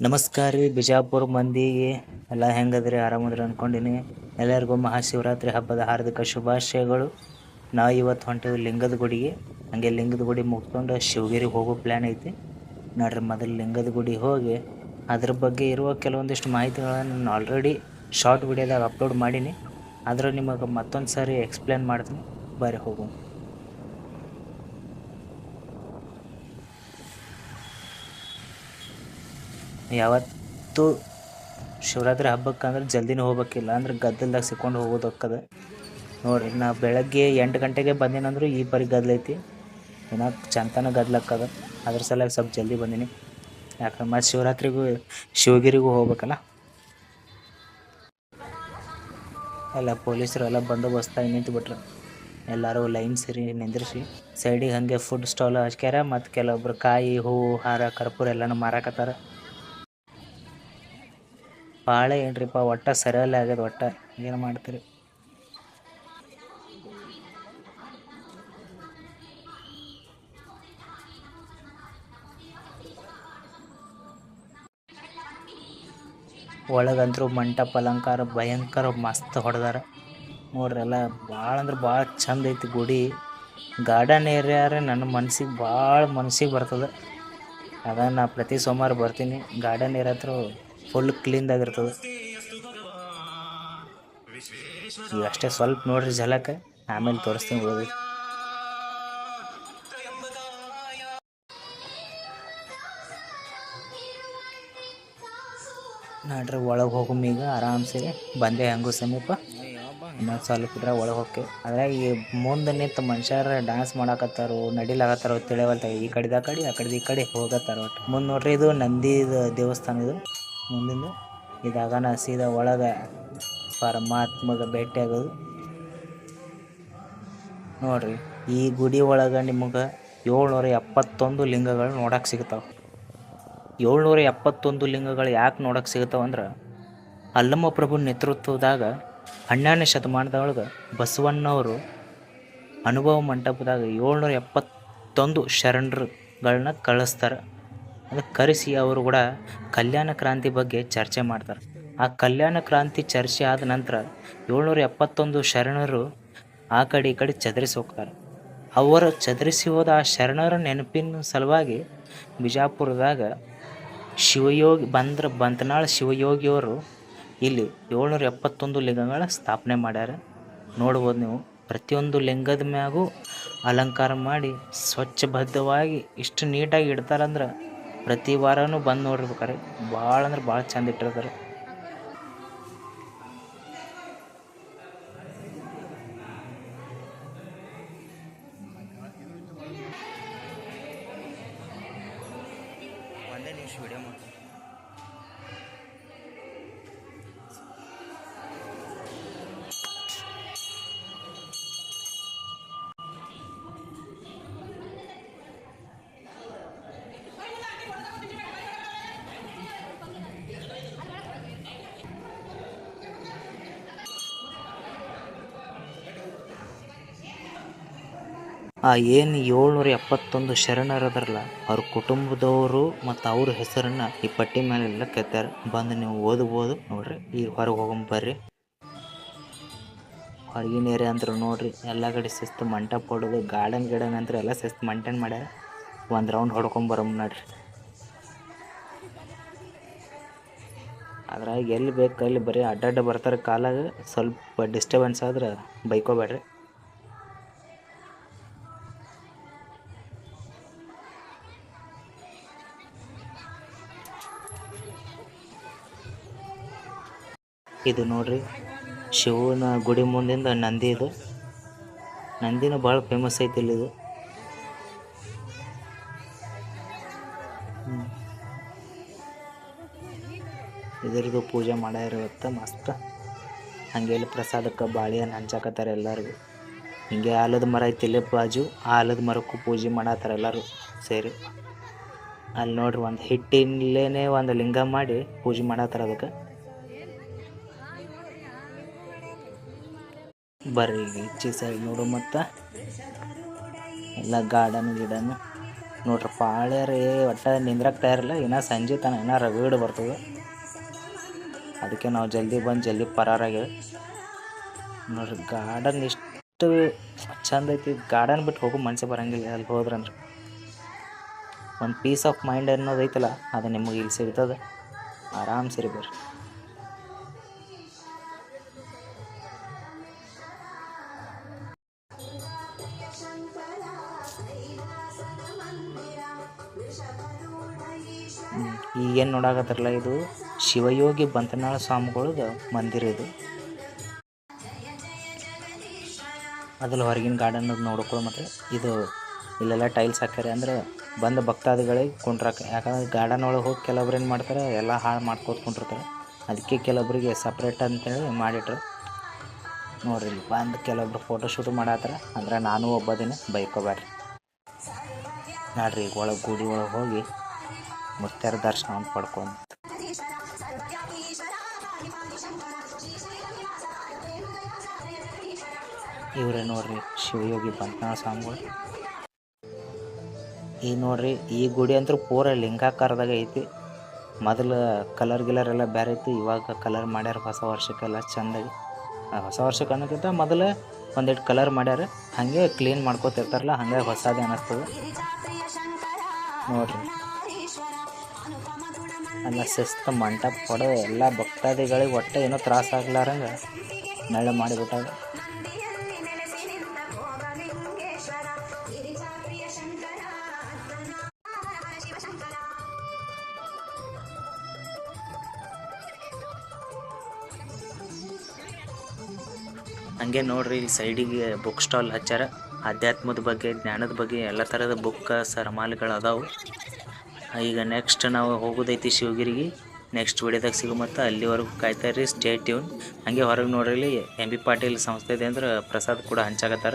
ನಮಸ್ಕಾರ ರೀ, ಬಿಜಾಪುರ ಮಂದಿಗೆ. ಎಲ್ಲ ಹೆಂಗದ್ರಿ? ಆರಾಮದ್ರಿ ಅನ್ಕೊಂಡಿನಿ. ಎಲ್ಲರಿಗೂ ಮಹಾಶಿವರಾತ್ರಿ ಹಬ್ಬದ ಹಾರ್ದಿಕ ಶುಭಾಶಯಗಳು. ನಾವು ಇವತ್ತು ಹೊಂಟೇವಿ ಲಿಂಗದ ಗುಡಿಗೆ. ಹಂಗೆ ಲಿಂಗದ ಗುಡಿ ಮುಗ್ಕೊಂಡು ಶಿವಗಿರಿಗೆ ಹೋಗೋ ಪ್ಲ್ಯಾನ್ ಐತಿ. ನೋಡ್ರಿ, ಮೊದಲು ಲಿಂಗದ ಗುಡಿ ಹೋಗಿ ಅದ್ರ ಬಗ್ಗೆ ಇರುವ ಕೆಲವೊಂದಿಷ್ಟು ಮಾಹಿತಿಗಳನ್ನು ನಾನು ಆಲ್ರೆಡಿ ಶಾರ್ಟ್ ವಿಡಿಯೋದಾಗ ಅಪ್ಲೋಡ್ ಮಾಡೀನಿ. ಆದ್ರೆ ನಿಮಗೆ ಮತ್ತೊಂದು ಸಾರಿ ಎಕ್ಸ್ಪ್ಲೇನ್ ಮಾಡ್ತೀನಿ. ಬರೀ ಹೋಗೋಣ. ಯಾವತ್ತು ಶಿವರಾತ್ರಿ ಹಬ್ಬಕ್ಕೆ ಅಂದ್ರೆ ಜಲ್ದಿನೂ ಹೋಗ್ಬೇಕಿಲ್ಲ, ಅಂದ್ರೆ ಗದ್ದಲ್ದಾಗ ಸಿಕ್ಕೊಂಡು ಹೋಗೋದು ಹೊಕ್ಕದ ನೋಡ್ರಿ, ನಾ ಬೆಳಗ್ಗೆ ಎಂಟು ಗಂಟೆಗೆ ಬಂದೇನಂದ್ರೂ ಈ ಪರಿ ಗದ್ದಲ ಏನೋ ಚಂತನ ಗದ್ದಲಕ್ಕದ ಅದ್ರ ಸಲುವಾಗಿ ಸ್ವಲ್ಪ ಜಲ್ದಿ ಬಂದೀನಿ. ಯಾಕಂದ್ರೆ ಮತ್ತೆ ಶಿವರಾತ್ರಿಗೂ, ಶಿವಗಿರಿಗೂ ಹೋಗ್ಬೇಕಲ್ಲ. ಎಲ್ಲ ಪೊಲೀಸರು ಎಲ್ಲ ಬಂದೋಬಸ್ತಾಗಿ ನಿಂತು ಬಿಟ್ರು ಎಲ್ಲರೂ ಲೈನ್ ಸೇರಿ ನಿಂದ್ರಿಸಿ, ಸೈಡಿಗೆ ಹಾಗೆ ಫುಡ್ ಸ್ಟಾಲ್ ಹಚ್ಕ್ಯಾರ ಮತ್ತು ಕೆಲವೊಬ್ರು ಕಾಯಿ ಹೂವು ಹಾರ, ಕರ್ಪೂರ ಎಲ್ಲನೂ ಮಾರಾಕತ್ತಾರ. ಭಾಳ ಏನ್ರಿಪ್ಪ? ಒಟ್ಟ ಸರಿಯಲ್ಲ ಆಗ್ಯದ ಒಟ್ಟ. ಏನು ಮಾಡ್ತೀರಿ? ಒಳಗಂತೂ ಮಂಟಪ, ಅಲಂಕಾರ ಭಯಂಕರ ಮಸ್ತ್ ಹೊಡೆದಾರ. ನೋಡ್ರೆಲ್ಲ, ಭಾಳ ಅಂದ್ರೆ ಭಾಳ ಚಂದ ಐತಿ ಗುಡಿ. ಗಾರ್ಡನ್ ಏರಿಯಾರೆ ನನ್ನ ಮನ್ಸಿಗೆ ಭಾಳ ಮನ್ಸಿಗೆ ಬರ್ತದೆ. ಅದನ್ನು ನಾ ಪ್ರತಿ ಸೋಮವಾರ ಬರ್ತೀನಿ. ಗಾರ್ಡನ್ ಏರಿಯಾ ಹತ್ರ ಫುಲ್ ಕ್ಲೀನ್ದಾಗಿರ್ತದೆ ಈಗ ಅಷ್ಟೇ ಸ್ವಲ್ಪ ನೋಡ್ರಿ ಝಲಕ, ಆಮೇಲೆ ತೋರಿಸ್ತೀನಿ ಹೋಗಿ. ನೋಡ್ರಿ ಒಳಗೆ ಹೋಗಮ್ ಈಗ, ಆರಾಮ್ಸೆ. ಬಂದೆ ಹೆಂಗೂ ಸಮೀಪ. ಇನ್ನೊಂದು ಸ್ವಲ್ಪ ಇದ್ರೆ ಒಳಗೆ ಹೋಗಿ ಅದ್ರಾಗ ಈ ಮುಂದೆ ನಿಂತು ಮನುಷ್ಯರ ಡ್ಯಾನ್ಸ್ ಮಾಡಾಕತ್ತಾರು ನಡಿಲಾಗತ್ತಾರೋ ತಿಳಿಯವಲ್ತ ಈ ಕಡೆದ ಕಡೆ, ಆ ಕಡೆದ ಈ ಕಡೆ ಹೋಗತ್ತಾರ. ಒಟ್ಟು ಮುಂದೆ ನೋಡ್ರಿ ಇದು ನಂದಿದು ದೇವಸ್ಥಾನ ಇದು. ಮುಂದಿಂದು ನಾ ಸೀದಾ ಒಳಗೆ ಪರಮಾತ್ಮಗೆ ಭೇಟಿ ಆಗೋದು ನೋಡ್ರಿ, ಈ ಗುಡಿ ಒಳಗೆ ನಿಮಗೆ ಏಳ್ನೂರ ಎಪ್ಪತ್ತೊಂದು ಲಿಂಗಗಳು ನೋಡಕ್ಕೆ ಸಿಗ್ತಾವೆ. ಏಳ್ನೂರ ಎಪ್ಪತ್ತೊಂದು ಲಿಂಗಗಳು ಯಾಕೆ ನೋಡಕ್ಕೆ ಸಿಗ್ತಾವಂದ್ರೆ ಅಲ್ಲಮ್ಮ ಪ್ರಭು ನೇತೃತ್ವದಾಗ ಹನ್ನೆರಡನೇ ಶತಮಾನದೊಳಗೆ ಬಸವಣ್ಣವರು ಅನುಭವ ಮಂಟಪದಾಗ ಏಳ್ನೂರ ಎಪ್ಪತ್ತೊಂದು ಶರಣರುಗಳನ್ನ ಕಳಿಸ್ತಾರೆ. ಅದಕ್ಕೆ ಕರೆಸಿ ಅವರು ಕೂಡ ಕಲ್ಯಾಣ ಕ್ರಾಂತಿ ಬಗ್ಗೆ ಚರ್ಚೆ ಮಾಡ್ತಾರೆ. ಆ ಕಲ್ಯಾಣ ಕ್ರಾಂತಿ ಚರ್ಚೆ ಆದ ನಂತರ ಏಳ್ನೂರ ಎಪ್ಪತ್ತೊಂದು ಶರಣರು ಆ ಕಡೆ ಈ ಕಡೆ ಚದರಿಸಿ ಹೋಗ್ತಾರೆ. ಅವರು ಚದರಿಸಿ ಹೋದ ಆ ಶರಣರ ನೆನಪಿನ ಸಲುವಾಗಿ ಬಿಜಾಪುರದಾಗ ಶಿವಯೋಗಿ ಬಂದ್ರ ಬಂತನಾಳ ಶಿವಯೋಗಿಯವರು ಇಲ್ಲಿ ಏಳ್ನೂರ ಎಪ್ಪತ್ತೊಂದು ಲಿಂಗಗಳ ಸ್ಥಾಪನೆ ಮಾಡ್ಯಾರ. ನೋಡ್ಬೋದು ನೀವು ಪ್ರತಿಯೊಂದು ಲಿಂಗದ ಮ್ಯಾಗೂ ಅಲಂಕಾರ ಮಾಡಿ ಸ್ವಚ್ಛಬದ್ಧವಾಗಿ ಇಷ್ಟು ನೀಟಾಗಿ ಇಡ್ತಾರಂದ್ರೆ ಪ್ರತಿ ವಾರನೂ ಬಂದು ನೋಡಿರ್ಬೇಕಾರೆ. ಭಾಳ ಅಂದ್ರೆ ಭಾಳ ಚಂದ ಇಟ್ಟಿರ್ತಾರೆ. ಒಂದೇ ನಿಮಿಷ ವಿಡಿಯೋ ಮಾಡ್ತೀನಿ. ಆ ಏನು ಏಳ್ನೂರ ಎಪ್ಪತ್ತೊಂದು ಶರಣರದಾರಲ್ಲ ಅವ್ರ ಕುಟುಂಬದವರು ಮತ್ತು ಅವ್ರ ಹೆಸರನ್ನ ಈ ಪಟ್ಟಿ ಮೇಲೆಲ್ಲ ಕೆತ್ತಾರ ಬಂದು ನೀವು ಓದ್ಬೋದು ನೋಡ್ರಿ ಈಗ ಹೊರಗೆ ಹೋಗಂ ಬರ್ರಿ. ಹೊರಗಿನ ಏರಿಯಾ ಅಂದ್ರೆ ನೋಡ್ರಿ, ಎಲ್ಲ ಕಡೆ ಶಿಸ್ತು ಮಂಟಪ ಹೊಡೋದು ಗಾರ್ಡನ್ ಗಿಡನ್ ಅಂದ್ರೆ ಎಲ್ಲ ಶಿಸ್ತು ಮಂಟೇನ್ ಮಾಡ್ಯಾರ. ಒಂದು ರೌಂಡ್ ಹೊಡ್ಕೊಂಬರಮ್ ನೋಡ್ರಿ. ಅದ್ರಾಗ ಎಲ್ಲಿ ಬೇಕು ಅಲ್ಲಿ ಬರೀ ಅಡ್ಡಾಡ ಬರ್ತಾರೆ ಕಾಲಾಗ ಸ್ವಲ್ಪ ಡಿಸ್ಟರ್ಬೆನ್ಸ್ ಆದ್ರೆ ಬೈಕೋಬೇಡ್ರಿ. ಇದು ನೋಡ್ರಿ. ಶಿವನ ಗುಡಿ ಮುಂದಿಂದ ನಂದಿ ಇದು. ನಂದಿನ ಭಾಳ ಫೇಮಸ್ ಐತಿ ಇಲ್ಲಿ ಇದು. ಇದರದು ಪೂಜೆ ಮಾಡ್ಯಾರ ಮಸ್ತ್. ಹಂಗೆ ಇಲ್ಲಿ ಪ್ರಸಾದಕ್ಕೆ ಬಾಳೆಹಣ್ಣು ಹಂಚಾಕತ್ತಾರ ಎಲ್ಲರಿಗೂ. ಹಿಂಗೆ ಆಲದ ಮರ ಐತಿ ಇಲ್ಲಿ ಬಾಜು. ಆಲದ ಮರಕ್ಕೂ ಪೂಜೆ ಮಾಡತ್ತಾರ ಎಲ್ಲರೂ ಸೇರಿ. ಅಲ್ಲಿ ನೋಡ್ರಿ ಒಂದು ಹಿಟ್ಟಿನಲ್ಲೇನೆ ಒಂದು ಲಿಂಗ ಮಾಡಿ ಪೂಜೆ ಮಾಡತ್ತಾರ ಅದಕ್ಕೆ. ಬರ್ರಿ ಈಚೆ ಸೈಡ್ ನೋಡು ಮತ್ತು. ಎಲ್ಲ ಗಾರ್ಡನ್ ಗಿಡನು. ನೋಡ್ರಿ ಪಾಳ್ಯ ರೀ ಒಟ್ಟು ನಿಂದ್ರಕ್ಕೆ ತಯಾರಿಲ್ಲ ಇನ್ನೂ ಸಂಜೆ ತನ ಇನ್ನೂ ರಗಡ್ ಬರ್ತದೆ. ಅದಕ್ಕೆ ನಾವು ಜಲ್ದಿ ಬಂದು ಜಲ್ದಿ ಪರಾರಾಗಿ ನೋಡ್ರಿ ಗಾರ್ಡನ್ ಎಷ್ಟು ಚಂದ ಐತಿ. ಗಾರ್ಡನ್ ಬಿಟ್ಟು ಹೋಗೋ ಮನಸ್ಸೆ ಬರಂಗಿಲ್ಲ. ಅಲ್ಲಿ ಹೋದ್ರಂದ್ರೆ. ಒಂದು ಪೀಸ್ ಆಫ್ ಮೈಂಡ್ ಅನ್ನೋದು ಐತಲ್ಲ, ಅದು ನಿಮಗೆ ಇಲ್ಲಿ ಸಿಗ್ತದೆ. ಆರಾಮ್ ರೀ ಬರ್ರಿ. ಈಗೇನು ನೋಡಾಕತ್ತಾರಲ್ಲ ಇದು? ಶಿವಯೋಗಿ ಬಂತನಾಳ ಸ್ವಾಮಿಗಳದ ಮಂದಿರ ಇದು. ಅದ್ರಲ್ಲಿ ಹೊರಗಿನ ಗಾರ್ಡನ್ ನೋಡ್ಕೊಳ್ಳೋ ಮತ್ತೆ ಇದು ಇಲ್ಲೆಲ್ಲ ಟೈಲ್ಸ್ ಹಾಕ್ಯಾರೆ ಅಂದ್ರೆ ಬಂದ ಭಕ್ತಾದಿಗಳಿಗೆ ಕುಂಟ್ರಾಕ ಯಾಕಂದ್ರೆ ಗಾರ್ಡನ್ ಒಳಗೆ ಹೋಗಿ ಕೆಲವೊಬ್ರು ಏನು ಮಾಡ್ತಾರೆ, ಎಲ್ಲ ಹಾಳು ಮಾಡ್ಕೋತ ಕುಂಟಿರ್ತಾರೆ ಅದಕ್ಕೆ ಕೆಲವೊಬ್ಬರಿಗೆ ಸಪ್ರೇಟ್ ಅಂತೇಳಿ ಮಾಡಿಟ್ರು. ನೋಡ್ರಿ ಇಲ್ಲಿ ಬಂದು ಕೆಲವೊಬ್ರು ಫೋಟೋ ಶೂಟ್ ಮಾಡತ್ತಾರ. ಅಂದ್ರೆ ನಾನು ಒಬ್ಬ ದಿನ ಬೈಕೋಬೇಡ್ರಿ ನೋಡ್ರಿ ಒಳಗೆ ಗುಡಿ ಒಳಗೆ ಹೋಗಿ ಮುತ್ಯಾರ ದರ್ಶನ ಪಡ್ಕೊಂಡು ಇವರೇ ನೋಡ್ರಿ ಶಿವಯೋಗಿ ಬಂತನಾಳ ಸ್ವಾಮಿಗಳು. ಈ ನೋಡ್ರಿ, ಈ ಗುಡಿ ಅಂತೂ ಪೂರ ಲಿಂಗಾಕಾರದಾಗ ಐತಿ. ಮೊದಲು ಕಲರ್ ಗಿಲರ್ ಎಲ್ಲ ಬೇರೆ ಇತ್ತು ಇವಾಗ ಕಲರ್ ಮಾಡ್ಯಾರ ಹೊಸ ವರ್ಷಕ್ಕೆಲ್ಲ ಚಂದಾಗಿ. ಹೊಸ ವರ್ಷಕ್ಕೆ ಅನ್ನೋಕ್ಕಿಂತ ಮೊದಲು ಒಂದೆಟ್ ಕಲರ್ ಮಾಡ್ಯಾರ, ಹಾಗೆ ಕ್ಲೀನ್ ಮಾಡ್ಕೋತಿರ್ತಾರಲ್ಲ, ಹಾಗೆ ಹೊಸದೇ ಅನ್ನಿಸ್ತದೆ ನೋಡ್ರಿ. ಶಿಸ್ತ, ಮಂಟಪ ಕೊಡೋ. ಎಲ್ಲ ಭಕ್ತಾದಿಗಳಿಗೆ ಒಟ್ಟೆ ಏನೋ ತ್ರಾಸ ಆಗ್ಲಾರಂಗ. ನೆಳ್ಳು ಮಾಡಿಬಿಟ್ಟಾಗ. ಹಂಗೆ ನೋಡ್ರಿ, ಇಲ್ಲಿ ಸೈಡಿಗೆ ಬುಕ್ ಸ್ಟಾಲ್ ಹಚ್ಚಾರ. ಆಧ್ಯಾತ್ಮದ ಬಗ್ಗೆ, ಜ್ಞಾನದ ಬಗ್ಗೆ, ಎಲ್ಲ ಥರದ ಬುಕ್ ಸರಮಾಲೆಗಳು ಅದಾವು. ಈಗ ನೆಕ್ಸ್ಟ್ ನಾವು ಹೋಗೋದೈತಿ ಶಿವಗಿರಿಗೆ. ನೆಕ್ಸ್ಟ್ ವಿಡಿಯೋದಾಗ ಸಿಗೋ ಮತ್ತು ಅಲ್ಲಿವರೆಗೂ ಕಾಯ್ತಾ ಇರಿ ಸ್ಟೇ ಟ್ಯೂನ್ ಹಾಗೆ ಹೊರಗೆ ನೋಡ್ರಿ ಇಲ್ಲಿ ಎಂ ಬಿ ಪಾಟೀಲ್ ಸಂಸ್ಥೆ ಇದೆ ಅಂದ್ರೆ ಪ್ರಸಾದ್ ಕೂಡ ಹಂಚಾಕತ್ತಾರ.